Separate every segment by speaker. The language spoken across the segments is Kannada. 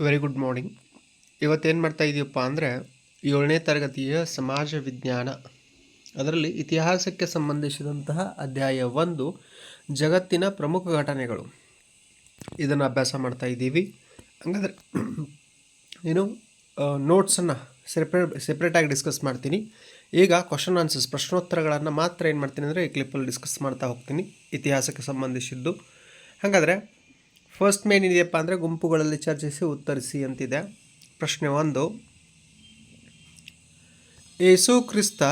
Speaker 1: ವೆರಿ ಗುಡ್ ಮಾರ್ನಿಂಗ್ ಇವತ್ತೇನು ಮಾಡ್ತಾ ಇದೀವಪ್ಪ ಅಂದರೆ ಏಳನೇ ತರಗತಿಯ ಸಮಾಜ ವಿಜ್ಞಾನ. ಅದರಲ್ಲಿ ಇತಿಹಾಸಕ್ಕೆ ಸಂಬಂಧಿಸಿದಂತಹ ಅಧ್ಯಾಯ ಒಂದು, ಜಗತ್ತಿನ ಪ್ರಮುಖ ಘಟನೆಗಳು. ಇದನ್ನು ಅಭ್ಯಾಸ ಮಾಡ್ತಾ ಇದ್ದೀವಿ. ಹಂಗಾದ್ರೆ ಏನು ನೋಟ್ಸನ್ನು ಸೆಪ್ರೇಟ್ ಸೆಪ್ರೇಟಾಗಿ ಡಿಸ್ಕಸ್ ಮಾಡ್ತೀನಿ. ಈಗ ಕ್ವಶನ್ ಆನ್ಸರ್ಸ್ ಪ್ರಶ್ನೋತ್ತರಗಳನ್ನು ಮಾತ್ರ ಏನು ಮಾಡ್ತೀನಿ ಅಂದರೆ ಈ ಕ್ಲಿಪ್ಪಲ್ಲಿ ಡಿಸ್ಕಸ್ ಮಾಡ್ತಾ ಹೋಗ್ತೀನಿ, ಇತಿಹಾಸಕ್ಕೆ ಸಂಬಂಧಿಸಿದ್ದು. ಹಾಗಾದರೆ ಫಸ್ಟ್ ಮೇನ್ ಇದೆಯಪ್ಪ ಅಂದರೆ ಗುಂಪುಗಳಲ್ಲಿ ಚರ್ಚಿಸಿ ಉತ್ತರಿಸಿ ಅಂತಿದೆ. ಪ್ರಶ್ನೆ ಒಂದು. ಯೇಸು ಕ್ರಿಸ್ತ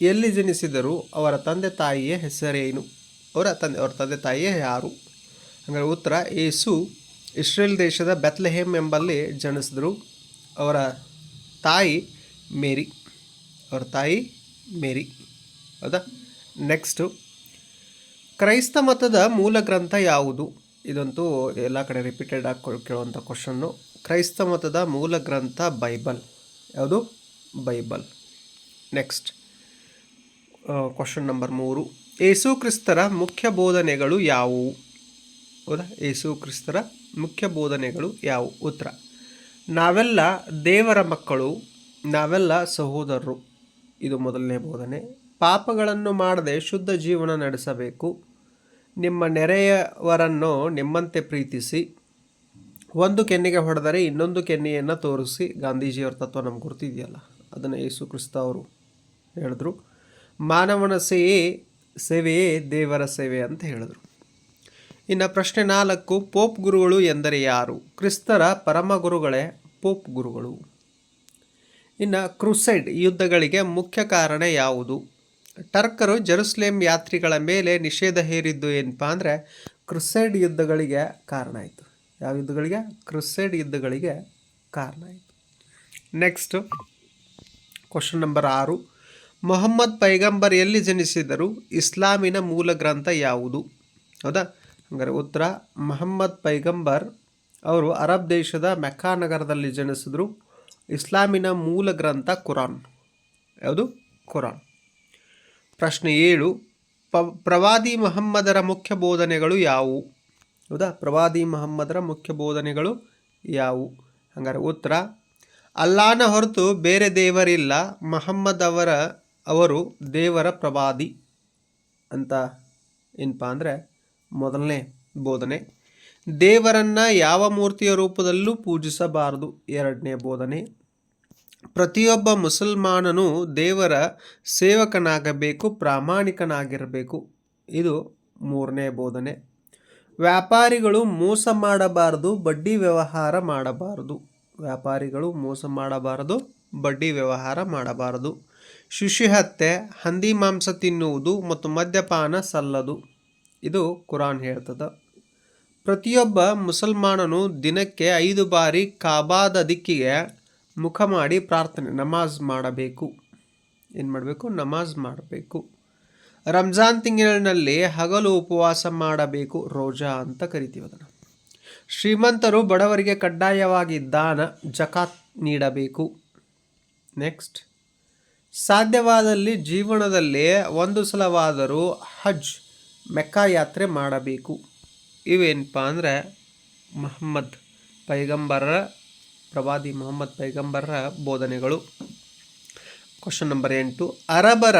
Speaker 1: ಎಲ್ಲಿ ಜನಿಸಿದರು? ಅವರ ತಂದೆ ತಾಯಿಯ ಹೆಸರೇನು? ಅವರ ತಂದೆ ಅವರ ತಂದೆ ತಾಯಿಯೇ ಯಾರು? ಅಂದರೆ ಉತ್ತರ ಯೇಸು ಇಸ್ರೇಲ್ ದೇಶದ ಬೆತ್ಲೆಹೇಮ್ ಎಂಬಲ್ಲಿ ಜನಿಸಿದರು. ಅವರ ತಾಯಿ ಮೇರಿ. ಅವರ ತಾಯಿ ಮೇರಿ. ಹೌದಾ? ನೆಕ್ಸ್ಟು ಕ್ರೈಸ್ತ ಮತದ ಮೂಲ ಗ್ರಂಥ ಯಾವುದು? ಇದಂತೂ ಎಲ್ಲ ಕಡೆ ರಿಪೀಟೆಡ್ ಆಗಿ ಕೇಳುವಂಥ ಕ್ವಶನ್ನು ಕ್ರೈಸ್ತ ಮತದ ಮೂಲ ಗ್ರಂಥ ಬೈಬಲ್. ಯಾವುದು? ಬೈಬಲ್. ನೆಕ್ಸ್ಟ್ ಕ್ವಶನ್ ನಂಬರ್ ಮೂರು. ಏಸು ಕ್ರಿಸ್ತರ ಮುಖ್ಯ ಬೋಧನೆಗಳು ಯಾವುವು? ಹೌದಾ? ಏಸು ಕ್ರಿಸ್ತರ ಮುಖ್ಯ ಬೋಧನೆಗಳು ಯಾವುವು? ಉತ್ತರ. ನಾವೆಲ್ಲ ದೇವರ ಮಕ್ಕಳು, ನಾವೆಲ್ಲ ಸಹೋದರರು. ಇದು ಮೊದಲನೇ ಬೋಧನೆ. ಪಾಪಗಳನ್ನು ಮಾಡದೆ ಶುದ್ಧ ಜೀವನ ನಡೆಸಬೇಕು. ನಿಮ್ಮ ನೆರೆಯವರನ್ನು ನಿಮ್ಮಂತೆ ಪ್ರೀತಿಸಿ, ಒಂದು ಕೆನ್ನೆಗೆ ಹೊಡೆದರೆ ಇನ್ನೊಂದು ಕೆನ್ನೆಯನ್ನು ತೋರಿಸಿ. ಗಾಂಧೀಜಿಯವ್ರ ತತ್ವ ನಮ್ಗೆ ಗುರ್ತಿದೆಯಲ್ಲ, ಅದನ್ನು ಯೇಸು ಕ್ರಿಸ್ತ ಅವರು ಹೇಳಿದ್ರು. ಮಾನವನ ಸೇವೆಯೇ ಸೇವೆಯೇ ದೇವರ ಸೇವೆ ಅಂತ ಹೇಳಿದರು. ಇನ್ನು ಪ್ರಶ್ನೆ ನಾಲ್ಕು, ಪೋಪ್ ಗುರುಗಳು ಎಂದರೆ ಯಾರು? ಕ್ರಿಸ್ತರ ಪರಮ ಗುರುಗಳೇ, ಪೋಪ್ ಗುರುಗಳು. ಇನ್ನು ಕ್ರುಸೈಡ್ ಯುದ್ಧಗಳಿಗೆ ಮುಖ್ಯ ಕಾರಣ ಯಾವುದು? ಟರ್ಕರು ಜೆರುಸ್ಲೇಮ್ ಯಾತ್ರಿಗಳ ಮೇಲೆ ನಿಷೇಧ ಹೇರಿದ್ದು ಏನಪ್ಪ ಅಂದರೆ ಕ್ರಿಸೈಡ್ ಯುದ್ಧಗಳಿಗೆ ಕಾರಣ ಆಯಿತು. ಯಾವ ಯುದ್ಧಗಳಿಗೆ? ಕ್ರಿಸೈಡ್ ಯುದ್ಧಗಳಿಗೆ ಕಾರಣ ಆಯಿತು. ನೆಕ್ಸ್ಟು ಕ್ವಶನ್ ನಂಬರ್ ಆರು. ಮೊಹಮ್ಮದ್ ಪೈಗಂಬರ್ ಎಲ್ಲಿ ಜನಿಸಿದರು? ಇಸ್ಲಾಮಿನ ಮೂಲ ಗ್ರಂಥ ಯಾವುದು? ಹೌದಾ? ಹಂಗಾರೆ ಉತ್ತರ, ಮೊಹಮ್ಮದ್ ಪೈಗಂಬರ್ ಅವರು ಅರಬ್ ದೇಶದ ಮೆಕ್ಕಾ ನಗರದಲ್ಲಿ ಜನಿಸಿದರು. ಇಸ್ಲಾಮಿನ ಮೂಲ ಗ್ರಂಥ ಕುರಾನ್. ಯಾವುದು? ಕುರಾನ್. ಪ್ರಶ್ನೆ ಏಳು, ಪ, ಪ್ರವಾದಿ ಮೊಹಮ್ಮದರ ಮುಖ್ಯ ಬೋಧನೆಗಳು ಯಾವುವು? ಹೌದಾ? ಪ್ರವಾದಿ ಮೊಹಮ್ಮದರ ಮುಖ್ಯ ಬೋಧನೆಗಳು ಯಾವುವು? ಹಂಗಾರೆ ಉತ್ತರ ಅಲ್ಲಾನ ಹೊರತು ಬೇರೆ ದೇವರಿಲ್ಲ, ಮೊಹಮ್ಮದ್ ಅವರ, ಅವರು ದೇವರ ಪ್ರವಾದಿ ಅಂತ ಏನಪ್ಪ ಅಂದರೆ ಮೊದಲನೇ ಬೋಧನೆ. ದೇವರನ್ನು ಯಾವ ಮೂರ್ತಿಯ ರೂಪದಲ್ಲೂ ಪೂಜಿಸಬಾರದು ಎರಡನೇ ಬೋಧನೆ. ಪ್ರತಿಯೊಬ್ಬ ಮುಸಲ್ಮಾನನು ದೇವರ ಸೇವಕನಾಗಬೇಕು, ಪ್ರಾಮಾಣಿಕನಾಗಿರಬೇಕು. ಇದು ಮೂರನೇ ಬೋಧನೆ. ವ್ಯಾಪಾರಿಗಳು ಮೋಸ ಮಾಡಬಾರದು, ಬಡ್ಡಿ ವ್ಯವಹಾರ ಮಾಡಬಾರದು. ವ್ಯಾಪಾರಿಗಳು ಮೋಸ ಮಾಡಬಾರದು, ಬಡ್ಡಿ ವ್ಯವಹಾರ ಮಾಡಬಾರದು. ಶಿಶುಹತ್ಯೆ, ಹಂದಿ ಮಾಂಸ ತಿನ್ನುವುದು ಮತ್ತು ಮದ್ಯಪಾನ ಸಲ್ಲದು. ಇದು ಕುರಾನ್ ಹೇಳ್ತದೆ. ಪ್ರತಿಯೊಬ್ಬ ಮುಸಲ್ಮಾನನು ದಿನಕ್ಕೆ ಐದು ಬಾರಿ ಕಾಬಾದ ದಿಕ್ಕಿಗೆ ಮುಖ ಮಾಡಿ ಪ್ರಾರ್ಥನೆ, ನಮಾಜ್ ಮಾಡಬೇಕು. ಏನು ಮಾಡಬೇಕು? ನಮಾಜ್ ಮಾಡಬೇಕು. ರಂಜಾನ್ ತಿಂಗಳಿನಲ್ಲಿ ಹಗಲು ಉಪವಾಸ ಮಾಡಬೇಕು, ರೋಜಾ ಅಂತ ಕರಿತೀವಿ ಅದನ್ನು. ಶ್ರೀಮಂತರು ಬಡವರಿಗೆ ಕಡ್ಡಾಯವಾಗಿ ದಾನ, ಜಕಾತ್ ನೀಡಬೇಕು. ನೆಕ್ಸ್ಟ್, ಸಾಧ್ಯವಾದಲ್ಲಿ ಜೀವನದಲ್ಲಿ ಒಂದು ಸಲವಾದರೂ ಹಜ್, ಮೆಕ್ಕಾ ಯಾತ್ರೆ ಮಾಡಬೇಕು. ಇವೇನಪ್ಪ ಅಂದರೆ, ಮೊಹಮ್ಮದ್ ಪೈಗಂಬರರ ಪ್ರವಾದಿ ಮೊಹಮ್ಮದ್ ಪೈಗಂಬರ್ರ ಬೋಧನೆಗಳು. ಕ್ವಶನ್ ನಂಬರ್ ಎಂಟು. ಅರಬರ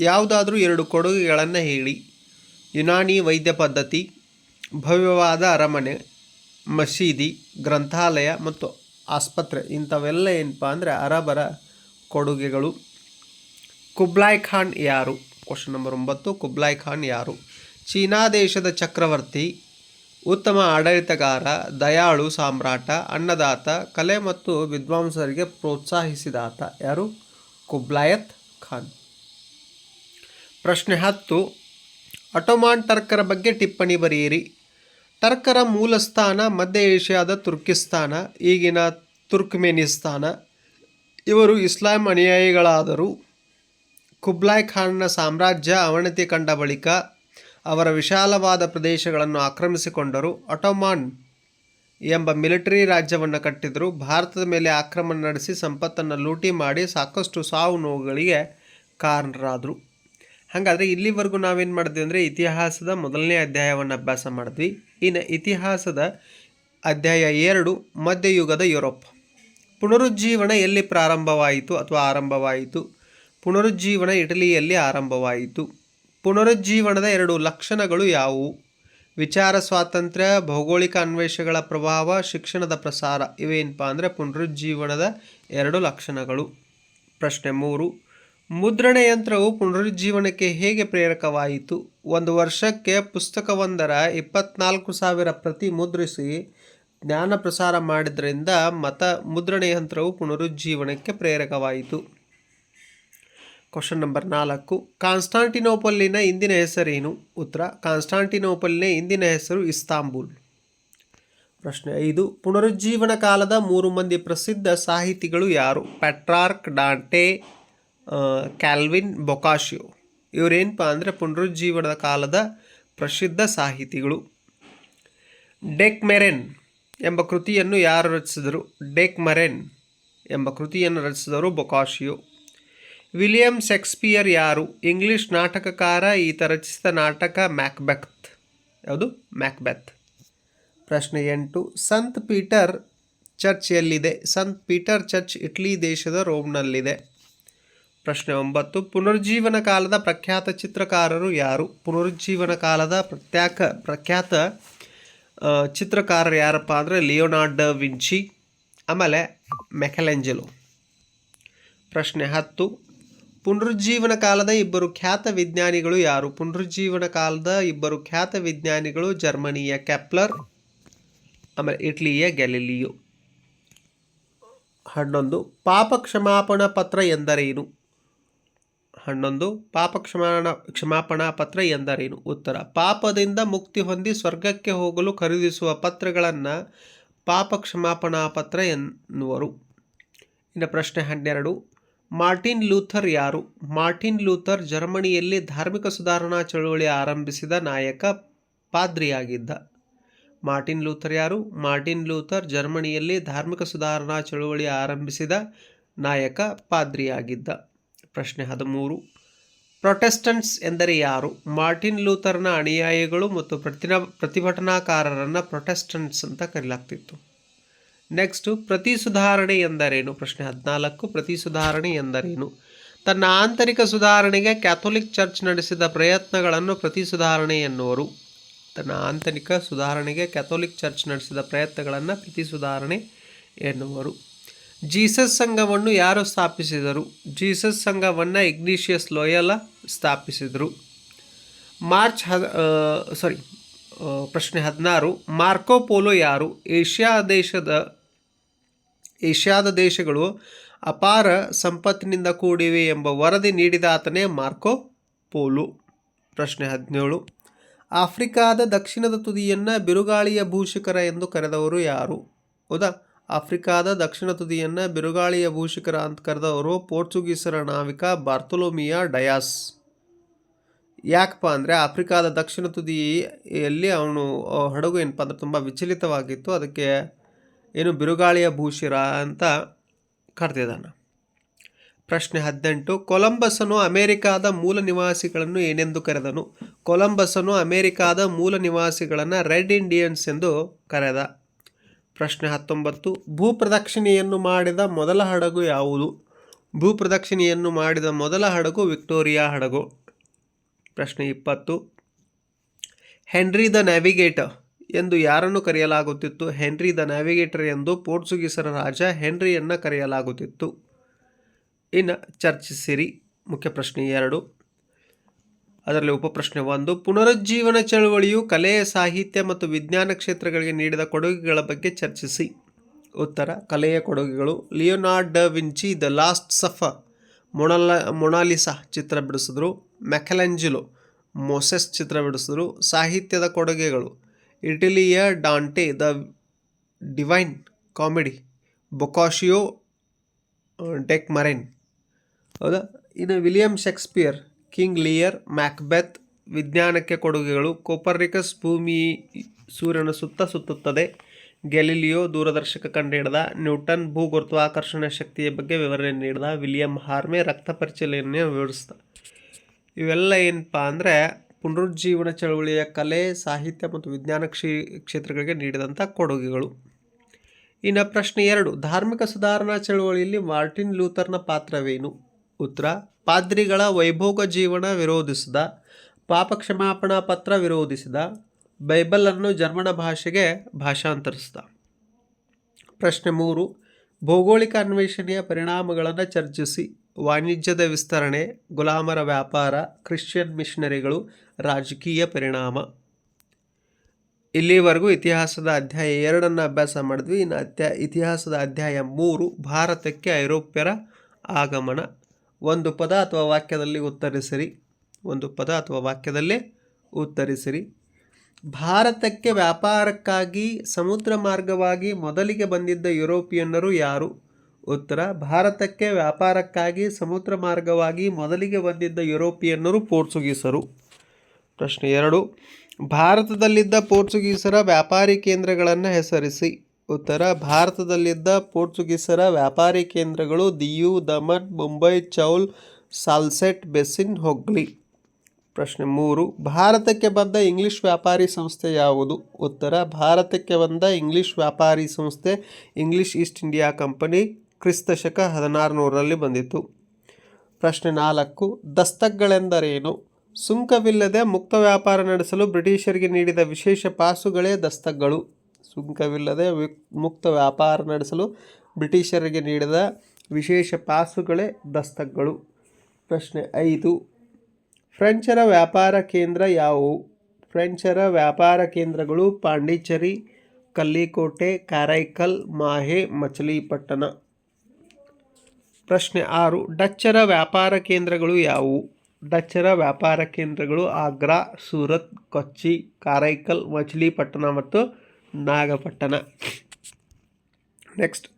Speaker 1: ಯಾವುದಾದ್ರೂ ಎರಡು ಕೊಡುಗೆಗಳನ್ನು ಹೇಳಿ. ಯುನಾನಿ ವೈದ್ಯ ಪದ್ಧತಿ, ಭವ್ಯವಾದ ಅರಮನೆ, ಮಸೀದಿ, ಗ್ರಂಥಾಲಯ ಮತ್ತು ಆಸ್ಪತ್ರೆ ಇಂಥವೆಲ್ಲ ಏನಪ್ಪ ಅಂದರೆ ಅರಬರ ಕೊಡುಗೆಗಳು. ಕುಬ್ಲಾಯ್ ಖಾನ್ ಯಾರು? ಕ್ವಶನ್ ನಂಬರ್ ಒಂಬತ್ತು. ಕುಬ್ಲಾಯ್ ಖಾನ್ ಯಾರು? ಚೀನಾ ದೇಶದ ಚಕ್ರವರ್ತಿ ಉತ್ತಮ ಆಡಳಿತಗಾರ, ದಯಾಳು ಸಾಮ್ರಾಟ, ಅನ್ನದಾತ, ಕಲೆ ಮತ್ತು ವಿದ್ವಾಂಸರಿಗೆ ಪ್ರೋತ್ಸಾಹಿಸಿದಾತ ಯಾರು? ಕುಬ್ಲಾಯತ್ ಖಾನ್. ಪ್ರಶ್ನೆ ಹತ್ತು. ಅಟೋಮಾನ್ ಟರ್ಕರ ಬಗ್ಗೆ ಟಿಪ್ಪಣಿ ಬರೆಯಿರಿ. ಟರ್ಕರ ಮೂಲಸ್ಥಾನ ಮಧ್ಯ ಏಷ್ಯಾದ ತುರ್ಕಿಸ್ತಾನ, ಈಗಿನ ತುರ್ಕ್ಮೆನಿಸ್ತಾನ. ಇವರು ಇಸ್ಲಾಂ ಅನುಯಾಯಿಗಳಾದರು. ಕುಬ್ಲಾಯ್ ಖಾನ್ನ ಸಾಮ್ರಾಜ್ಯ ಅವನತಿ ಕಂಡ ಬಳಿಕ ಅವರ ವಿಶಾಲವಾದ ಪ್ರದೇಶಗಳನ್ನು ಆಕ್ರಮಿಸಿಕೊಂಡರು. ಅಟೋಮಾನ್ ಎಂಬ ಮಿಲಿಟರಿ ರಾಜ್ಯವನ್ನು ಕಟ್ಟಿದರು ಭಾರತದ ಮೇಲೆ ಆಕ್ರಮಣ ನಡೆಸಿ ಸಂಪತ್ತನ್ನು ಲೂಟಿ ಮಾಡಿ ಸಾಕಷ್ಟು ಸಾವು ನೋವುಗಳಿಗೆ ಕಾರಣರಾದರು. ಹಾಗಾದರೆ ಇಲ್ಲಿವರೆಗೂ ನಾವೇನು ಮಾಡಿದ್ವಿ ಅಂದರೆ ಇತಿಹಾಸದ ಮೊದಲನೇ ಅಧ್ಯಾಯವನ್ನು ಅಭ್ಯಾಸ ಮಾಡಿದ್ವಿ. ಇನ್ನು ಇತಿಹಾಸದ ಅಧ್ಯಾಯ ಎರಡು, ಮಧ್ಯಯುಗದ ಯುರೋಪ್. ಪುನರುಜ್ಜೀವನ ಎಲ್ಲಿ ಪ್ರಾರಂಭವಾಯಿತು ಅಥವಾ ಆರಂಭವಾಯಿತು? ಪುನರುಜ್ಜೀವನ ಇಟಲಿಯಲ್ಲಿ ಆರಂಭವಾಯಿತು. ಪುನರುಜ್ಜೀವನದ ಎರಡು ಲಕ್ಷಣಗಳು ಯಾವುವು? ವಿಚಾರ, ಸ್ವಾತಂತ್ರ್ಯ, ಭೌಗೋಳಿಕ ಅನ್ವೇಷಗಳ ಪ್ರಭಾವ, ಶಿಕ್ಷಣದ ಪ್ರಸಾರ ಇವೇನಪ್ಪ ಅಂದರೆ ಪುನರುಜ್ಜೀವನದ ಎರಡು ಲಕ್ಷಣಗಳು. ಪ್ರಶ್ನೆ ಮೂರು. ಮುದ್ರಣ ಯಂತ್ರವು ಪುನರುಜ್ಜೀವನಕ್ಕೆ ಹೇಗೆ ಪ್ರೇರಕವಾಯಿತು? ಒಂದು ವರ್ಷಕ್ಕೆ ಪುಸ್ತಕವೊಂದರ ಇಪ್ಪತ್ನಾಲ್ಕು ಸಾವಿರ ಪ್ರತಿ ಮುದ್ರಿಸಿ ಜ್ಞಾನ ಪ್ರಸಾರ ಮಾಡಿದ್ರಿಂದ ಮತ ಮುದ್ರಣ ಯಂತ್ರವು ಪುನರುಜ್ಜೀವನಕ್ಕೆ ಪ್ರೇರಕವಾಯಿತು. ಕ್ವಶನ್ ನಂಬರ್ ನಾಲ್ಕು. ಕಾನ್ಸ್ಟಾಂಟಿನೋಪಲ್ಲಿನ ಇಂದಿನ ಹೆಸರೇನು? ಉತ್ತರ, ಕಾನ್ಸ್ಟಾಂಟಿನೋಪಲ್ನ ಇಂದಿನ ಹೆಸರು ಇಸ್ತಾಂಬುಲ್. ಪ್ರಶ್ನೆ ಐದು. ಪುನರುಜ್ಜೀವನ ಕಾಲದ ಮೂರು ಮಂದಿ ಪ್ರಸಿದ್ಧ ಸಾಹಿತಿಗಳು ಯಾರು? Petrarch, Dante Calvin, Boccaccio. ಇವರೇನಪ್ಪ ಅಂದರೆ ಪುನರುಜ್ಜೀವನದ ಕಾಲದ ಪ್ರಸಿದ್ಧ ಸಾಹಿತಿಗಳು. ಡೆಕ್ ಮೆರೆನ್ ಎಂಬ ಕೃತಿಯನ್ನು ಯಾರು ರಚಿಸಿದರು? ಡೆಕ್ ಮರೆನ್ ಎಂಬ ಕೃತಿಯನ್ನು ರಚಿಸಿದವರು ಬೊಕಾಶಿಯೋ. ವಿಲಿಯಂ ಶೇಕ್ಸ್ಪಿಯರ್ ಯಾರು? ಇಂಗ್ಲಿಷ್ ನಾಟಕಕಾರ, ಈತ ರಚಿಸಿದ ನಾಟಕ ಮ್ಯಾಕ್ಬೆತ್. ಯಾವುದು? ಮ್ಯಾಕ್ಬೆತ್. ಪ್ರಶ್ನೆ ಎಂಟು. ಸಂತ್ ಪೀಟರ್ ಚರ್ಚ್ ಎಲ್ಲಿದೆ? ಸಂತ್ ಪೀಟರ್ ಚರ್ಚ್ ಇಟ್ಲಿ ದೇಶದ ರೋಮ್ನಲ್ಲಿದೆ. ಪ್ರಶ್ನೆ ಒಂಬತ್ತು. ಪುನರುಜ್ಜೀವನ ಕಾಲದ ಪ್ರಖ್ಯಾತ ಚಿತ್ರಕಾರರು ಯಾರು? ಪುನರುಜ್ಜೀವನ ಕಾಲದ ಪ್ರತ್ಯಾಕ, ಪ್ರಖ್ಯಾತ ಚಿತ್ರಕಾರರು ಯಾರಪ್ಪ ಅಂದರೆ ಲಿಯೋನಾರ್ಡ್ ವಿಂಚಿ, ಆಮೇಲೆ ಮೆಕಲೆಂಜಲು ಪ್ರಶ್ನೆ ಹತ್ತು. ಪುನರುಜ್ಜೀವನ ಕಾಲದ ಇಬ್ಬರು ಖ್ಯಾತ ವಿಜ್ಞಾನಿಗಳು ಯಾರು? ಪುನರುಜ್ಜೀವನ ಕಾಲದ ಇಬ್ಬರು ಖ್ಯಾತ ವಿಜ್ಞಾನಿಗಳು ಜರ್ಮನಿಯ ಕ್ಯಾಪ್ಲರ್ ಆಮೇಲೆ ಇಟ್ಲಿಯ ಗ್ಯಾಲಿಲಿಯೋ. ಹನ್ನೊಂದು ಪಾಪ ಕ್ಷಮಾಪಣಾ ಪತ್ರ ಎಂದರೇನು? ಹನ್ನೊಂದು ಪಾಪ ಕ್ಷಮಾಣ ಕ್ಷಮಾಪಣಾ ಪತ್ರ ಎಂದರೇನು? ಉತ್ತರ, ಪಾಪದಿಂದ ಮುಕ್ತಿ ಹೊಂದಿ ಸ್ವರ್ಗಕ್ಕೆ ಹೋಗಲು ಖರೀದಿಸುವ ಪತ್ರಗಳನ್ನು ಪಾಪ ಕ್ಷಮಾಪಣಾ ಪತ್ರ ಎನ್ನುವರು. ಇನ್ನು ಪ್ರಶ್ನೆ ಹನ್ನೆರಡು ಮಾರ್ಟಿನ್ ಲೂಥರ್ ಯಾರು? ಮಾರ್ಟಿನ್ ಲೂಥರ್ ಜರ್ಮನಿಯಲ್ಲಿ ಧಾರ್ಮಿಕ ಸುಧಾರಣಾ ಚಳುವಳಿ ಆರಂಭಿಸಿದ ನಾಯಕ, ಪಾದ್ರಿಯಾಗಿದ್ದ. ಮಾರ್ಟಿನ್ ಲೂಥರ್ ಯಾರು? ಮಾರ್ಟಿನ್ ಲೂಥರ್ ಜರ್ಮನಿಯಲ್ಲಿ ಧಾರ್ಮಿಕ ಸುಧಾರಣಾ ಚಳುವಳಿ ಆರಂಭಿಸಿದ ನಾಯಕ, ಪಾದ್ರಿಯಾಗಿದ್ದ. ಪ್ರಶ್ನೆ ಹದಿಮೂರು. ಪ್ರೊಟೆಸ್ಟೆಂಟ್ಸ್ ಎಂದರೆ ಯಾರು? ಮಾರ್ಟಿನ್ ಲೂಥರ್ನ ಅನುಯಾಯಿಗಳು ಮತ್ತು ಪ್ರತಿನ, ಪ್ರತಿಭಟನಾಕಾರರನ್ನು ಪ್ರೊಟೆಸ್ಟೆಂಟ್ಸ್ ಅಂತ ಕರೆಯಲಾಗ್ತಿತ್ತು ನೆಕ್ಸ್ಟು ಪ್ರತಿ ಸುಧಾರಣೆ ಎಂದರೇನು? ಪ್ರಶ್ನೆ ಹದಿನಾಲ್ಕು, ಪ್ರತಿ ಸುಧಾರಣೆ ಎಂದರೇನು? ತನ್ನ ಆಂತರಿಕ ಸುಧಾರಣೆಗೆ ಕ್ಯಾಥೋಲಿಕ್ ಚರ್ಚ್ ನಡೆಸಿದ ಪ್ರಯತ್ನಗಳನ್ನು ಪ್ರತಿ ಸುಧಾರಣೆ ಎನ್ನುವರು. ತನ್ನ ಆಂತರಿಕ ಸುಧಾರಣೆಗೆ ಕ್ಯಾಥೋಲಿಕ್ ಚರ್ಚ್ ನಡೆಸಿದ ಪ್ರಯತ್ನಗಳನ್ನು ಪ್ರತಿ ಸುಧಾರಣೆ ಎನ್ನುವರು. ಜೀಸಸ್ ಸಂಘವನ್ನು ಯಾರು ಸ್ಥಾಪಿಸಿದರು? ಜೀಸಸ್ ಸಂಘವನ್ನು ಇಗ್ನೀಷಿಯಸ್ ಲೋಯಲ ಸ್ಥಾಪಿಸಿದರು. ಮಾರ್ಚ್ ಹದ ಸಾರಿ ಪ್ರಶ್ನೆ ಹದಿನಾರು. ಮಾರ್ಕೋಪೋಲೋ ಯಾರು? ಏಷ್ಯಾ ದೇಶದ ಏಷ್ಯಾದ ದೇಶಗಳು ಅಪಾರ ಸಂಪತ್ತಿನಿಂದ ಕೂಡಿವೆ ಎಂಬ ವರದಿ ನೀಡಿದ ಆತನೇ ಮಾರ್ಕೋ ಪೋಲು. ಪ್ರಶ್ನೆ ಹದಿನೇಳು. ಆಫ್ರಿಕಾದ ದಕ್ಷಿಣದ ತುದಿಯನ್ನು ಬಿರುಗಾಳಿಯ ಭೂಷಿಕರ ಎಂದು ಕರೆದವರು ಯಾರು? ಹೌದಾ? ಆಫ್ರಿಕಾದ ದಕ್ಷಿಣ ತುದಿಯನ್ನು ಬಿರುಗಾಳಿಯ ಭೂಷಿಕರ ಅಂತ ಕರೆದವರು ಪೋರ್ಚುಗೀಸರ ನಾವಿಕ ಬಾರ್ತೊಲೋಮಿಯಾ ಡಯಾಸ್. ಯಾಕಪ್ಪ ಅಂದರೆ ಆಫ್ರಿಕಾದ ದಕ್ಷಿಣ ತುದಿಯಲ್ಲಿ ಅವನು ಹಡಗು ಏನಪ್ಪ ಅಂದರೆ ತುಂಬ ವಿಚಲಿತವಾಗಿತ್ತು. ಅದಕ್ಕೆ ಏನು ಬಿರುಗಾಳಿಯ ಭೂಶಿರ ಅಂತ ಕರೆದಿದ್ದಾನೆ ಪ್ರಶ್ನೆ ಹದಿನೆಂಟು, ಕೊಲಂಬಸನು ಅಮೆರಿಕಾದ ಮೂಲ ನಿವಾಸಿಗಳನ್ನು ಏನೆಂದು ಕರೆದನು? ಕೊಲಂಬಸನು ಅಮೆರಿಕಾದ ಮೂಲ ನಿವಾಸಿಗಳನ್ನು ರೆಡ್ ಇಂಡಿಯನ್ಸ್ ಎಂದು ಕರೆದ. ಪ್ರಶ್ನೆ ಹತ್ತೊಂಬತ್ತು, ಭೂಪ್ರದಕ್ಷಿಣೆಯನ್ನು ಮಾಡಿದ ಮೊದಲ ಹಡಗು ಯಾವುದು? ಭೂಪ್ರದಕ್ಷಿಣೆಯನ್ನು ಮಾಡಿದ ಮೊದಲ ಹಡಗು ವಿಕ್ಟೋರಿಯಾ ಹಡಗು. ಪ್ರಶ್ನೆ ಇಪ್ಪತ್ತು, ಹೆನ್ರಿ ದ ನ್ಯಾವಿಗೇಟರ್. ಎಂದು ಯಾರನ್ನು ಕರೆಯಲಾಗುತ್ತಿತ್ತು? ಹೆನ್ರಿ ದ ನ್ಯಾವಿಗೇಟರ್ ಎಂದು ಪೋರ್ಚುಗೀಸರ ರಾಜ ಹೆನ್ರಿಯನ್ನು ಕರೆಯಲಾಗುತ್ತಿತ್ತು. ಇನ್ನು ಚರ್ಚಿಸಿರಿ. ಮುಖ್ಯ ಪ್ರಶ್ನೆ ಎರಡು. ಅದರಲ್ಲಿ ಉಪಪ್ರಶ್ನೆ ಒಂದು. ಪುನರುಜ್ಜೀವನ ಚಳುವಳಿಯು ಕಲೆ ಸಾಹಿತ್ಯ ಮತ್ತು ವಿಜ್ಞಾನ ಕ್ಷೇತ್ರಗಳಿಗೆ ನೀಡಿದ ಕೊಡುಗೆಗಳ ಬಗ್ಗೆ ಚರ್ಚಿಸಿ. ಉತ್ತರ. ಕಲೆಯ ಕೊಡುಗೆಗಳು. Leonardo da Vinci the last supper ಮೊಣಲ Mona Lisa ಚಿತ್ರ ಬಿಡಿಸಿದ್ರು. ಮೆಕಲೆಂಜಿಲೋ ಮೊಸೆಸ್ ಚಿತ್ರ ಬಿಡಿಸಿದ್ರು. ಸಾಹಿತ್ಯದ ಕೊಡುಗೆಗಳು. ಇಟಲಿಯ Dante, the divine comedy Boccaccio Decameron ಹೌದಾ? ಇನ್ನು William Shakespeare, King Lear, Macbeth, ವಿಜ್ಞಾನಕ್ಕೆ ಕೊಡುಗೆಗಳು. ಕೋಪರ್ನಿಕಸ್ ಭೂಮಿ ಸೂರ್ಯನ ಸುತ್ತ ಸುತ್ತುತ್ತದೆ. ಗೆಲಿಲಿಯೋ ದೂರದರ್ಶಕ ಕಂಡುಹಿಡಿದ ನ್ಯೂಟನ್ ಭೂಗುರುತ್ವಾಕರ್ಷಣ ಶಕ್ತಿಯ ಬಗ್ಗೆ ವಿವರಣೆ ನೀಡಿದ ವಿಲಿಯಂ ಹಾರ್ಮೆ ರಕ್ತ ಪರಿಚಲನೆಯನ್ನು ವಿವರಿಸ್ತ ಇವೆಲ್ಲ ಏನಪ್ಪ ಅಂದರೆ ಪುನರುಜ್ಜೀವನ ಚಳವಳಿಯ ಕಲೆ, ಸಾಹಿತ್ಯ ಮತ್ತು ವಿಜ್ಞಾನ ಕ್ಷೀ, ಕ್ಷೇತ್ರಗಳಿಗೆ ನೀಡಿದಂಥ ಕೊಡುಗೆಗಳು. ಇನ್ನು ಪ್ರಶ್ನೆ ಎರಡು, ಧಾರ್ಮಿಕ ಸುಧಾರಣಾ ಚಳವಳಿಯಲ್ಲಿ ಮಾರ್ಟಿನ್ ಲೂಥರ್ನ ಪಾತ್ರವೇನು? ಉತ್ತರ, ಪಾದ್ರಿಗಳ ವೈಭೋಗ ಜೀವನ ವಿರೋಧಿಸಿದ ಪಾಪ ಕ್ಷಮಾಪಣಾ ಪತ್ರ ವಿರೋಧಿಸಿದ ಬೈಬಲನ್ನು ಜರ್ಮನ ಭಾಷೆಗೆ ಭಾಷಾಂತರಿಸಿದ. ಪ್ರಶ್ನೆ ಮೂರು, ಭೌಗೋಳಿಕ ಅನ್ವೇಷಣೆಯ ಪರಿಣಾಮಗಳನ್ನು ಚರ್ಚಿಸಿ, ವಾಣಿಜ್ಯದ ವಿಸ್ತರಣೆ, ಗುಲಾಮರ ವ್ಯಾಪಾರ, ಕ್ರಿಶ್ಚಿಯನ್ ಮಿಷನರಿಗಳು ರಾಜಕೀಯ ಪರಿಣಾಮ. ಇಲ್ಲಿವರೆಗೂ ಇತಿಹಾಸದ ಅಧ್ಯಾಯ ಎರಡನ್ನು ಅಭ್ಯಾಸ ಮಾಡಿದ್ವಿ. ಇನ್ನು ಅಧ್ಯಾಯ ಇತಿಹಾಸದ ಅಧ್ಯಾಯ ಮೂರು, ಭಾರತಕ್ಕೆ ಐರೋಪ್ಯರ ಆಗಮನ. ಒಂದು ಪದ ಅಥವಾ ವಾಕ್ಯದಲ್ಲಿ ಉತ್ತರಿಸಿರಿ. ಒಂದು ಪದ ಅಥವಾ ವಾಕ್ಯದಲ್ಲಿ ಉತ್ತರಿಸಿರಿ. ಭಾರತಕ್ಕೆ ವ್ಯಾಪಾರಕ್ಕಾಗಿ, ಸಮುದ್ರ ಮಾರ್ಗವಾಗಿ ಮೊದಲಿಗೆ ಬಂದಿದ್ದ ಯುರೋಪಿಯನ್ನರು ಯಾರು? ಉತ್ತರ, ಭಾರತಕ್ಕೆ ವ್ಯಾಪಾರಕ್ಕಾಗಿ, ಸಮುದ್ರ ಮಾರ್ಗವಾಗಿ ಮೊದಲಿಗೆ ಬಂದಿದ್ದ ಯುರೋಪಿಯನ್ನರು ಪೋರ್ಚುಗೀಸರು. ಪ್ರಶ್ನೆ ಎರಡು. ಭಾರತದಲ್ಲಿದ್ದ ಪೋರ್ಚುಗೀಸರ ವ್ಯಾಪಾರಿ ಕೇಂದ್ರಗಳನ್ನು ಹೆಸರಿಸಿ. ಉತ್ತರ, ಭಾರತದಲ್ಲಿದ್ದ ಪೋರ್ಚುಗೀಸರ ವ್ಯಾಪಾರಿ ಕೇಂದ್ರಗಳು ದಿಯು, ದಮನ್, ಮುಂಬೈ, ಚೌಲ್, ಸಾಲ್ಸೆಟ್, ಬೆಸಿನ್, ಹೊಗ್ಲಿ. ಪ್ರಶ್ನೆ ಮೂರು. ಭಾರತಕ್ಕೆ ಬಂದ ಇಂಗ್ಲಿಷ್ ವ್ಯಾಪಾರಿ ಸಂಸ್ಥೆ ಯಾವುದು? ಉತ್ತರ, ಭಾರತಕ್ಕೆ ಬಂದ ಇಂಗ್ಲಿಷ್ ವ್ಯಾಪಾರಿ ಸಂಸ್ಥೆ ಇಂಗ್ಲಿಷ್ ಈಸ್ಟ್ ಇಂಡಿಯಾ ಕಂಪನಿ ಕ್ರಿಸ್ತಶಕ ಹದಿನಾರು ನೂರರಲ್ಲಿ ಬಂದಿತು ಪ್ರಶ್ನೆ ನಾಲ್ಕು. ದಸ್ತಕ್ಗಳೆಂದರೇನು? ಸುಂಕವಿಲ್ಲದೆ ಮುಕ್ತ ವ್ಯಾಪಾರ ನಡೆಸಲು ಬ್ರಿಟಿಷರಿಗೆ ನೀಡಿದ ವಿಶೇಷ ಪಾಸುಗಳೇ ದಸ್ತಕ್ಗಳು. ಸುಂಕವಿಲ್ಲದೆ ಮುಕ್ತ ವ್ಯಾಪಾರ ನಡೆಸಲು ಬ್ರಿಟಿಷರಿಗೆ ನೀಡಿದ ವಿಶೇಷ ಪಾಸುಗಳೇ ದಸ್ತಕ್ಗಳು. ಪ್ರಶ್ನೆ ಐದು. ಫ್ರೆಂಚರ ವ್ಯಾಪಾರ ಕೇಂದ್ರ ಯಾವುವು? ಫ್ರೆಂಚರ ವ್ಯಾಪಾರ ಕೇಂದ್ರಗಳು ಪಾಂಡಿಚೇರಿ, ಕಲ್ಲಿಕೋಟೆ, ಕಾರೈಕಲ್, ಮಾಹೆ, ಮಚಲಿಪಟ್ಟಣ. ಪ್ರಶ್ನೆ ಆರು. ಡಚ್ಚರ ವ್ಯಾಪಾರ ಕೇಂದ್ರಗಳು ಯಾವುವು? ಡಚ್ಚರ ವ್ಯಾಪಾರ ಕೇಂದ್ರಗಳು ಆಗ್ರಾ, ಸೂರತ್, ಕೊಚ್ಚಿ, ಕಾರೈಕಲ್ ಮಚಿಲಿಪಟ್ಟಣ ಮತ್ತು ನಾಗಪಟ್ಟಣ. ನೆಕ್ಸ್ಟ್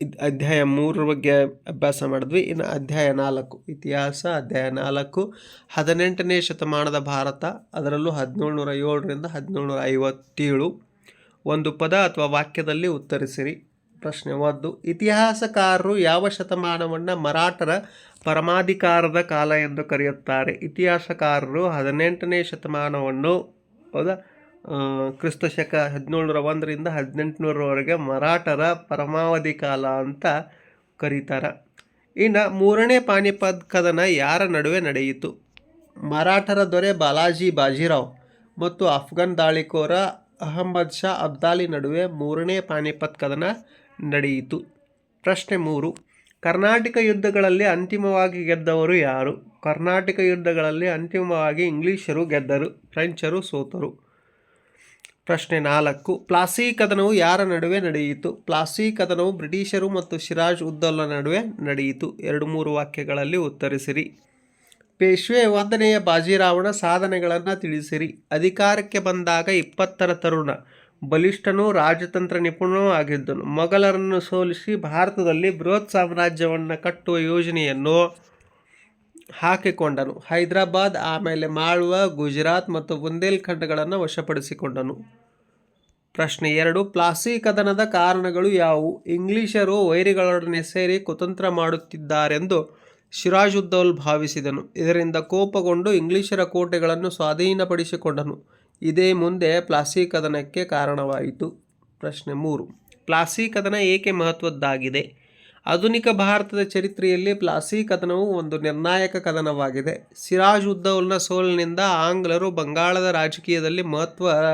Speaker 1: ಇದು ಅಧ್ಯಾಯ ಮೂರರ ಬಗ್ಗೆ ಅಭ್ಯಾಸ ಮಾಡಿದ್ವಿ. ಇನ್ನು ಅಧ್ಯಾಯ ನಾಲ್ಕು. ಇತಿಹಾಸ ಅಧ್ಯಾಯ ನಾಲ್ಕು. ಹದಿನೆಂಟನೇ ಶತಮಾನದ ಭಾರತ, ಅದರಲ್ಲೂ ಹದಿನೇಳು ನೂರ ಏಳರಿಂದ ಹದಿನೇಳು ನೂರ ಐವತ್ತೇಳು. ಒಂದು ಪದ ಅಥವಾ ವಾಕ್ಯದಲ್ಲಿ ಉತ್ತರಿಸಿರಿ. ಪ್ರಶ್ನೆ ಒಂದು ಇತಿಹಾಸಕಾರರು ಯಾವ ಶತಮಾನವನ್ನು ಮರಾಠರ ಪರಮಾಧಿಕಾರದ ಕಾಲ ಎಂದು ಕರೆಯುತ್ತಾರೆ? ಇತಿಹಾಸಕಾರರು ಹದಿನೆಂಟನೇ ಶತಮಾನವನ್ನು ಹೌದಾ? ಆ, ಕ್ರಿಸ್ತ ಶಕ ಹದಿನೇಳುನೂರ ಒಂದರಿಂದ ಹದಿನೆಂಟುನೂರವರೆಗೆ ಮರಾಠರ ಪರಮಾವಧಿ ಕಾಲ ಅಂತ ಕರೀತಾರೆ. ಇನ್ನು ಮೂರನೇ ಪಾನಿಪತ್ ಕದನ ಯಾರ ನಡುವೆ ನಡೆಯಿತು? ಮರಾಠರ ದೊರೆ ಬಾಲಾಜಿ ಬಾಜಿರಾವ್ ಮತ್ತು ಅಫ್ಘನ್ ದಾಳಿಕೋರ ಅಹಮ್ಮದ್ ಶಾ ಅಬ್ದಾಲಿ ನಡುವೆ ಮೂರನೇ ಪಾನಿಪತ್ ಕದನ ನಡೆಯಿತು. ಪ್ರಶ್ನೆ ಮೂರು. ಕರ್ನಾಟಕ ಯುದ್ಧಗಳಲ್ಲಿ ಅಂತಿಮವಾಗಿ ಗೆದ್ದವರು ಯಾರು? ಕರ್ನಾಟಕ ಯುದ್ಧಗಳಲ್ಲಿ ಅಂತಿಮವಾಗಿ ಇಂಗ್ಲಿಷರು ಗೆದ್ದರು, ಫ್ರೆಂಚರು ಸೋತರು. ಪ್ರಶ್ನೆ ನಾಲ್ಕು. ಪ್ಲಾಸಿ ಕದನವು ಯಾರ ನಡುವೆ ನಡೆಯಿತು? ಪ್ಲಾಸಿ ಕದನವು ಬ್ರಿಟಿಷರು ಮತ್ತು ಶಿರಾಜ್ ಉದ್ದೌಲಾ ನಡುವೆ ನಡೆಯಿತು. ಎರಡು ಮೂರು ವಾಕ್ಯಗಳಲ್ಲಿ ಉತ್ತರಿಸಿರಿ. ಪೇಶ್ವೆ ಒಂದನೆಯ ಬಾಜಿರಾವಣ ಸಾಧನೆಗಳನ್ನು ತಿಳಿಸಿರಿ. ಅಧಿಕಾರಕ್ಕೆ ಬಂದಾಗ ಇಪ್ಪತ್ತರ ತರುಣ. ಬಲಿಷ್ಠನೂ ರಾಜತಂತ್ರ ನಿಪುಣನೂ ಆಗಿದ್ದನು. ಮೊಘಲರನ್ನು ಸೋಲಿಸಿ ಭಾರತದಲ್ಲಿ ಬೃಹತ್ ಸಾಮ್ರಾಜ್ಯವನ್ನು ಕಟ್ಟುವ ಯೋಜನೆಯನ್ನು ಹಾಕಿಕೊಂಡನು. ಹೈದರಾಬಾದ್, ಆಮೇಲೆ ಮಾಳ್ವ, ಗುಜರಾತ್ ಮತ್ತು ಬುಂದೇಲ್ಖಂಡ್ಗಳನ್ನು ವಶಪಡಿಸಿಕೊಂಡನು. ಪ್ರಶ್ನೆ ಎರಡು, ಪ್ಲಾಸಿ ಕದನದ ಕಾರಣಗಳು ಯಾವುವು? ಇಂಗ್ಲಿಷರು ವೈರಿಗಳೊಡನೆ ಸೇರಿ ಕುತಂತ್ರ ಮಾಡುತ್ತಿದ್ದಾರೆಂದು ಸಿರಾಜುದ್ದೌಲ್ ಭಾವಿಸಿದನು. ಇದರಿಂದ ಕೋಪಗೊಂಡು ಇಂಗ್ಲಿಷರ ಕೋಟೆಗಳನ್ನು ಸ್ವಾಧೀನಪಡಿಸಿಕೊಂಡನು. ಇದೇ ಮುಂದೆ ಪ್ಲಾಸಿ ಕದನಕ್ಕೆ ಕಾರಣವಾಯಿತು. ಪ್ರಶ್ನೆ ಮೂರು. ಪ್ಲಾಸಿ ಕದನ ಏಕೆ ಮಹತ್ವದ್ದಾಗಿದೆ? ಆಧುನಿಕ ಭಾರತದ ಚರಿತ್ರೆಯಲ್ಲಿ ಪ್ಲಾಸಿ ಕದನವು ಒಂದು ನಿರ್ಣಾಯಕ ಕದನವಾಗಿದೆ. ಸಿರಾಜ್ ಉದ್ದೌಲ್ನ ಸೋಲಿನಿಂದ ಆಂಗ್ಲರು ಬಂಗಾಳದ ರಾಜಕೀಯದಲ್ಲಿ ಮಹತ್ವದ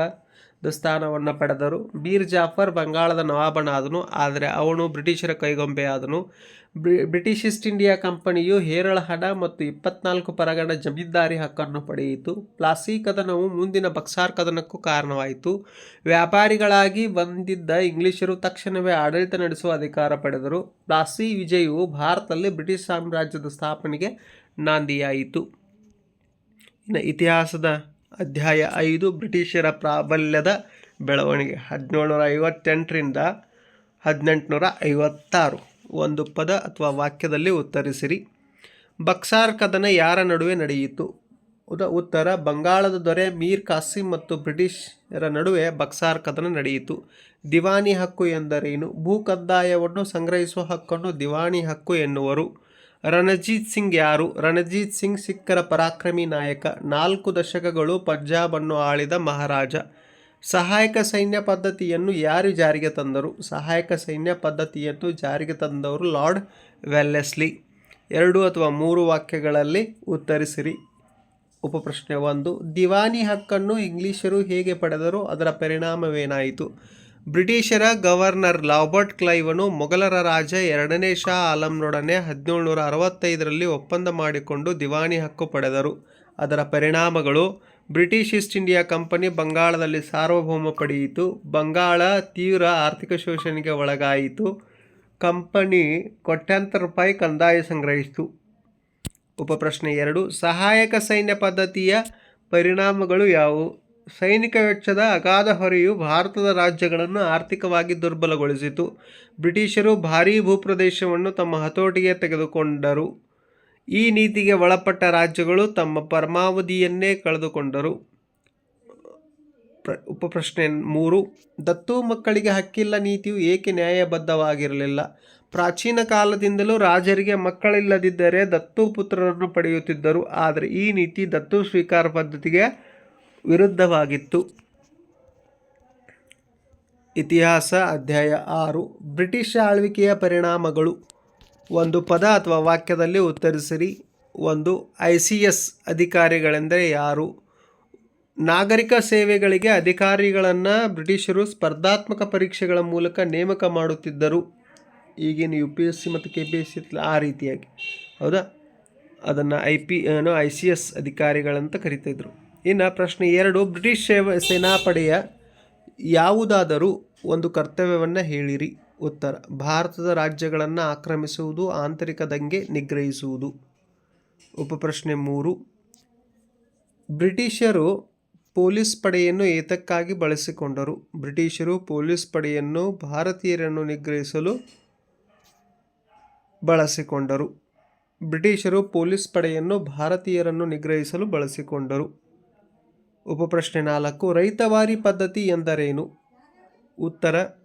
Speaker 1: ಸ್ಥಾನವನ್ನು ಪಡೆದರು. ಬೀರ್ ಜಾಫರ್ ಬಂಗಾಳದ ನವಾಬನಾದನು, ಆದರೆ ಅವನು ಬ್ರಿಟಿಷರ ಕೈಗೊಂಬೆಯಾದನು. ಬ್ರಿಟಿಷ್ ಈಸ್ಟ್ ಇಂಡಿಯಾ ಕಂಪನಿಯು ಹೇರಳ ಹಣ ಮತ್ತು ಇಪ್ಪತ್ನಾಲ್ಕು ಪರಗಣ ಜಮೀನ್ದಾರಿ ಹಕ್ಕನ್ನು ಪಡೆಯಿತು. ಪ್ಲಾಸಿ ಕದನವು ಮುಂದಿನ ಬಕ್ಸಾರ್ ಕದನಕ್ಕೂ ಕಾರಣವಾಯಿತು. ವ್ಯಾಪಾರಿಗಳಾಗಿ ಬಂದಿದ್ದ ಇಂಗ್ಲಿಷರು ತಕ್ಷಣವೇ ಆಡಳಿತ ನಡೆಸುವ ಅಧಿಕಾರ ಪಡೆದರು. ಪ್ಲಾಸಿ ವಿಜಯವು ಭಾರತದಲ್ಲಿ ಬ್ರಿಟಿಷ್ ಸಾಮ್ರಾಜ್ಯದ ಸ್ಥಾಪನೆಗೆ ನಾಂದಿಯಾಯಿತು. ಇನ್ನು ಇತಿಹಾಸದ ಅಧ್ಯಾಯ ಐದು, ಬ್ರಿಟಿಷರ ಪ್ರಾಬಲ್ಯದ ಬೆಳವಣಿಗೆ, ಹದಿನೇಳುನೂರ ಐವತ್ತೆಂಟರಿಂದ ಹದಿನೆಂಟುನೂರ ಐವತ್ತಾರು. ಒಂದು ಪದ ಅಥವಾ ವಾಕ್ಯದಲ್ಲಿ ಉತ್ತರಿಸಿರಿ. ಬಕ್ಸಾರ್ ಕದನ ಯಾರ ನಡುವೆ ನಡೆಯಿತು? ಉದ, ಉತ್ತರ, ಬಂಗಾಳದ ದೊರೆ ಮೀರ್ ಕಾಸಿಂ ಮತ್ತು ಬ್ರಿಟಿಷರ ನಡುವೆ ಬಕ್ಸಾರ್ ಕದನ ನಡೆಯಿತು. ದಿವಾನಿ ಹಕ್ಕು ಎಂದರೇನು? ಭೂ ಕದ್ದಾಯವನ್ನು ಸಂಗ್ರಹಿಸುವ ಹಕ್ಕನ್ನು ದಿವಾನಿ ಹಕ್ಕು ಎನ್ನುವರು. ರಣಜೀತ್ ಸಿಂಗ್ ಯಾರು? ರಣಜೀತ್ ಸಿಂಗ್ ಸಿಖ್ಖರ ಪರಾಕ್ರಮಿ ನಾಯಕ. ನಾಲ್ಕು ದಶಕಗಳು ಪಂಜಾಬನ್ನು ಆಳಿದ ಮಹಾರಾಜ. ಸಹಾಯಕ ಸೈನ್ಯ ಪದ್ಧತಿಯನ್ನು ಯಾರು ಜಾರಿಗೆ ತಂದರು? ಸಹಾಯಕ ಸೈನ್ಯ ಪದ್ಧತಿಯನ್ನು ಜಾರಿಗೆ ತಂದವರು ಲಾರ್ಡ್ ವೆಲ್ಲೆಸ್ಲಿ. ಎರಡು ಅಥವಾ ಮೂರು ವಾಕ್ಯಗಳಲ್ಲಿ ಉತ್ತರಿಸಿರಿ. ಉಪಪ್ರಶ್ನೆ ಒಂದು, ದಿವಾನಿ ಹಕ್ಕನ್ನು ಇಂಗ್ಲಿಷರು ಹೇಗೆ ಪಡೆದರು? ಅದರ ಪರಿಣಾಮವೇನಾಯಿತು? ಬ್ರಿಟಿಷರ ಗವರ್ನರ್ ಲಾಬರ್ಟ್ ಕ್ಲೈವನು ಮೊಘಲರ ರಾಜ ಎರಡನೇ ಶಾ ಆಲಂನೊಡನೆ ಹದಿನೇಳುನೂರ ಅರವತ್ತೈದರಲ್ಲಿ ಒಪ್ಪಂದ ಮಾಡಿಕೊಂಡು ದಿವಾನಿ ಹಕ್ಕು ಪಡೆದರು. ಅದರ ಪರಿಣಾಮಗಳು ಬ್ರಿಟಿಷ್ ಈಸ್ಟ್ ಇಂಡಿಯಾ ಕಂಪನಿ ಬಂಗಾಳದಲ್ಲಿ ಸಾರ್ವಭೌಮ ಪಡೆಯಿತು. ಬಂಗಾಳ ತೀವ್ರ ಆರ್ಥಿಕ ಶೋಷಣೆಗೆ ಒಳಗಾಯಿತು. ಕಂಪನಿ ಕೋಟ್ಯಾಂತರ ರೂಪಾಯಿ ಕಂದಾಯ ಸಂಗ್ರಹಿಸಿತು. ಉಪಪ್ರಶ್ನೆ ಎರಡು, ಸಹಾಯಕ ಸೈನ್ಯ ಪದ್ಧತಿಯ ಪರಿಣಾಮಗಳು ಯಾವುವು? ಸೈನಿಕ ವೆಚ್ಚದ ಅಗಾಧ ಹೊರೆಯು ಭಾರತದ ರಾಜ್ಯಗಳನ್ನು ಆರ್ಥಿಕವಾಗಿ ದುರ್ಬಲಗೊಳಿಸಿತು. ಬ್ರಿಟಿಷರು ಭಾರೀ ಭೂಪ್ರದೇಶವನ್ನು ತಮ್ಮ ಹತೋಟಿಗೆ ತೆಗೆದುಕೊಂಡರು. ಈ ನೀತಿಗೆ ಒಳಪಟ್ಟ ರಾಜ್ಯಗಳು ತಮ್ಮ ಪರಮಾವಧಿಯನ್ನೇ ಕಳೆದುಕೊಂಡರು. ಪ್ರ- ಉಪಪ್ರಶ್ನೆ ಮೂರು. ದತ್ತು ಮಕ್ಕಳಿಗೆ ಹಕ್ಕಿಲ್ಲ ನೀತಿಯು ಏಕೆ ನ್ಯಾಯಬದ್ಧವಾಗಿರಲಿಲ್ಲ? ಪ್ರಾಚೀನ ಕಾಲದಿಂದಲೂ ರಾಜರಿಗೆ ಮಕ್ಕಳಿಲ್ಲದಿದ್ದರೆ ದತ್ತು ಪುತ್ರರನ್ನು ಪಡೆಯುತ್ತಿದ್ದರು. ಆದರೆ ಈ ನೀತಿ ದತ್ತು ಸ್ವೀಕಾರ ಪದ್ಧತಿಗೆ ವಿರುದ್ಧವಾಗಿತ್ತು. ಇತಿಹಾಸ ಅಧ್ಯಾಯ ಆರು. ಬ್ರಿಟಿಷ್ ಆಳ್ವಿಕೆಯ ಪರಿಣಾಮಗಳು. ಒಂದು ಪದ ಅಥವಾ ವಾಕ್ಯದಲ್ಲಿ ಉತ್ತರಿಸಿರಿ. ಒಂದು, ಐ ಸಿ ಎಸ್ ಅಧಿಕಾರಿಗಳೆಂದರೆ ಯಾರು? ನಾಗರಿಕ ಸೇವೆಗಳಿಗೆ ಅಧಿಕಾರಿಗಳನ್ನು ಬ್ರಿಟಿಷರು ಸ್ಪರ್ಧಾತ್ಮಕ ಪರೀಕ್ಷೆಗಳ ಮೂಲಕ ನೇಮಕ ಮಾಡುತ್ತಿದ್ದರು. ಈಗಿನ ಯು ಪಿ ಎಸ್ ಸಿ ಮತ್ತು ಕೆ ಪಿ ಎಸ್ ಸಿ ಆ ರೀತಿಯಾಗಿ. ಹೌದಾ? ಅದನ್ನು ಐ ಪಿ, ಏನು, ಐ ಸಿ ಎಸ್ ಅಧಿಕಾರಿಗಳಂತ ಕರಿತಿದ್ರು. ಇನ್ನು ಪ್ರಶ್ನೆ ಎರಡು, ಬ್ರಿಟಿಷ್ ಸೇವ, ಸೇನಾಪಡೆಯ ಯಾವುದಾದರೂ ಒಂದು ಕರ್ತವ್ಯವನ್ನು ಹೇಳಿರಿ. ಉತ್ತರ. ಭಾರತದ ರಾಜ್ಯಗಳನ್ನು ಆಕ್ರಮಿಸುವುದು, ಆಂತರಿಕ ದಂಗೆ ನಿಗ್ರಹಿಸುವುದು. ಉಪಪ್ರಶ್ನೆ ಮೂರು. ಬ್ರಿಟಿಷರು ಪೊಲೀಸ್ ಪಡೆಯನ್ನು ಏತಕ್ಕಾಗಿ ಬಳಸಿಕೊಂಡರು. ಬ್ರಿಟಿಷರು ಪೊಲೀಸ್ ಪಡೆಯನ್ನು ಭಾರತೀಯರನ್ನು ನಿಗ್ರಹಿಸಲು ಬಳಸಿಕೊಂಡರು. ಬ್ರಿಟಿಷರು ಪೊಲೀಸ್ ಪಡೆಯನ್ನು ಭಾರತೀಯರನ್ನು ನಿಗ್ರಹಿಸಲು ಬಳಸಿಕೊಂಡರು. ಉಪಪ್ರಶ್ನೆ ನಾಲ್ಕು. ರೈತವಾರಿ ಪದ್ಧತಿ ಎಂದರೇನು? ಉತ್ತರ.